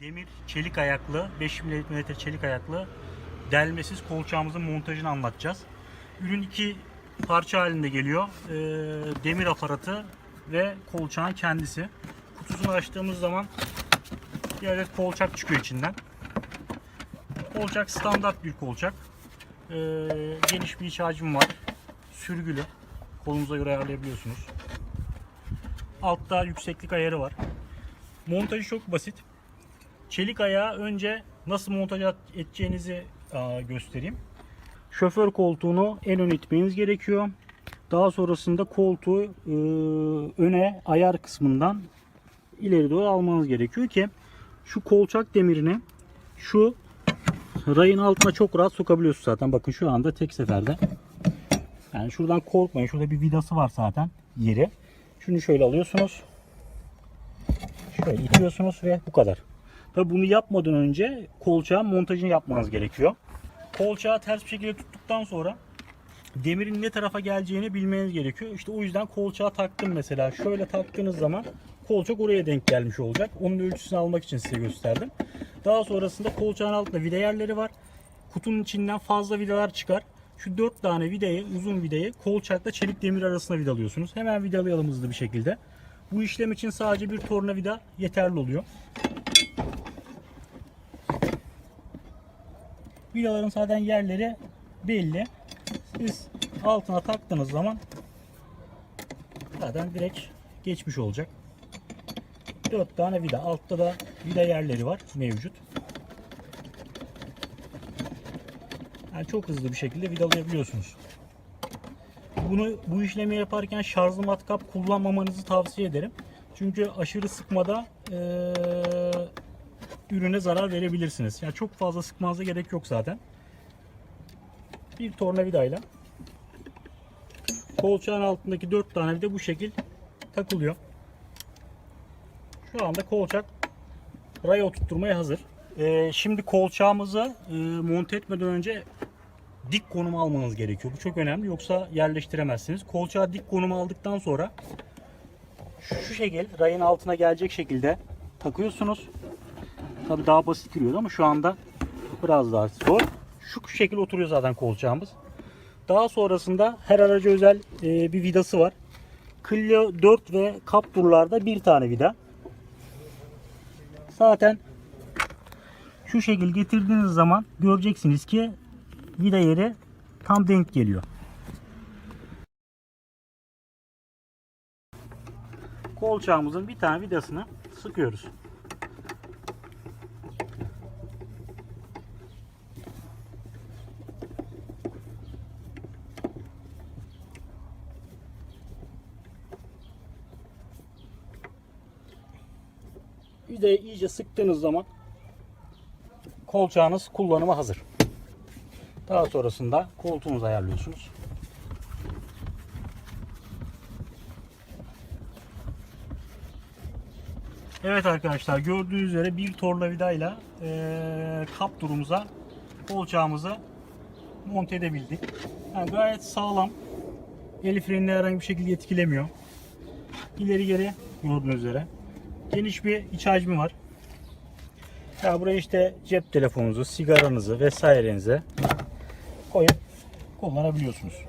Demir çelik ayaklı 5 mm çelik ayaklı delmesiz kolçağımızın montajını anlatacağız. Ürün iki parça halinde geliyor. Ee, demir aparatı ve kolçağın kendisi. Kutusunu açtığımız zaman bir adet kolçak çıkıyor içinden. Kolçak standart bir kolçak. Ee, geniş bir iç hacmi var. Sürgülü. Kolunuza göre ayarlayabiliyorsunuz. Altta yükseklik ayarı var. Montajı çok basit. Çelik ayağı önce nasıl montaj edeceğinizi göstereyim. Şoför koltuğunu en ön itmeniz gerekiyor. Daha sonrasında koltuğu e, öne ayar kısmından ileri doğru almanız gerekiyor ki şu kolçak demirini şu rayın altına çok rahat sokabiliyorsunuz zaten. Bakın şu anda tek seferde. Yani şuradan korkmayın. Şurada bir vidası var zaten yeri. Şunu şöyle alıyorsunuz. Şöyle itiyorsunuz ve bu kadar. Tabi bunu yapmadan önce kolçağın montajını yapmanız gerekiyor. Kolçağı ters bir şekilde tuttuktan sonra demirin ne tarafa geleceğini bilmeniz gerekiyor. İşte o yüzden kolçağı taktım mesela. Şöyle taktığınız zaman kolçak oraya denk gelmiş olacak. Onun ölçüsünü almak için size gösterdim. Daha sonrasında kolçağın altında vida yerleri var. Kutunun içinden fazla vidalar çıkar. Şu dört tane vidayı, uzun vidayı kolçakla çelik demir arasına vidalıyorsunuz. Hemen vidalayalım hızlı bir şekilde. Bu işlem için sadece bir tornavida yeterli oluyor. Vidaların zaten yerleri belli. Siz altına taktığınız zaman zaten direkt geçmiş olacak. 4 tane vida. Altta da vida yerleri var mevcut. Yani çok hızlı bir şekilde vidalayabiliyorsunuz. Bunu bu işlemi yaparken şarjlı matkap kullanmamanızı tavsiye ederim. Çünkü aşırı sıkmada eee ürüne zarar verebilirsiniz. Yani çok fazla sıkmanıza gerek yok zaten. Bir tornavidayla kolçağın altındaki 4 tane vida bu şekil takılıyor. Şu anda kolçak raya oturtmaya hazır. Ee, şimdi kolçağımızı e, monte etmeden önce dik konum almanız gerekiyor. Bu çok önemli yoksa yerleştiremezsiniz. Kolçağı dik konum aldıktan sonra şu şekil rayın altına gelecek şekilde takıyorsunuz. Tabi daha basit giriyordu ama şu anda biraz daha zor. Şu şekil oturuyor zaten kolçağımız. Daha sonrasında her araca özel e, bir vidası var. Clio 4 ve Captur'larda bir tane vida. Zaten şu şekil getirdiğiniz zaman göreceksiniz ki vida yeri tam denk geliyor. Kolçağımızın bir tane vidasını sıkıyoruz. Vidayı iyice sıktığınız zaman kolçağınız kullanıma hazır. Daha sonrasında koltuğunuzu ayarlıyorsunuz. Evet arkadaşlar gördüğünüz üzere bir tornavidayla eee kap durumuza kolçağımızı monte edebildik. Yani gayet sağlam. El frenini herhangi bir şekilde etkilemiyor. İleri geri gördüğünüz üzere. Geniş bir iç hacmi var. Ya buraya işte cep telefonunuzu, sigaranızı vesairenizi koyup kullanabiliyorsunuz.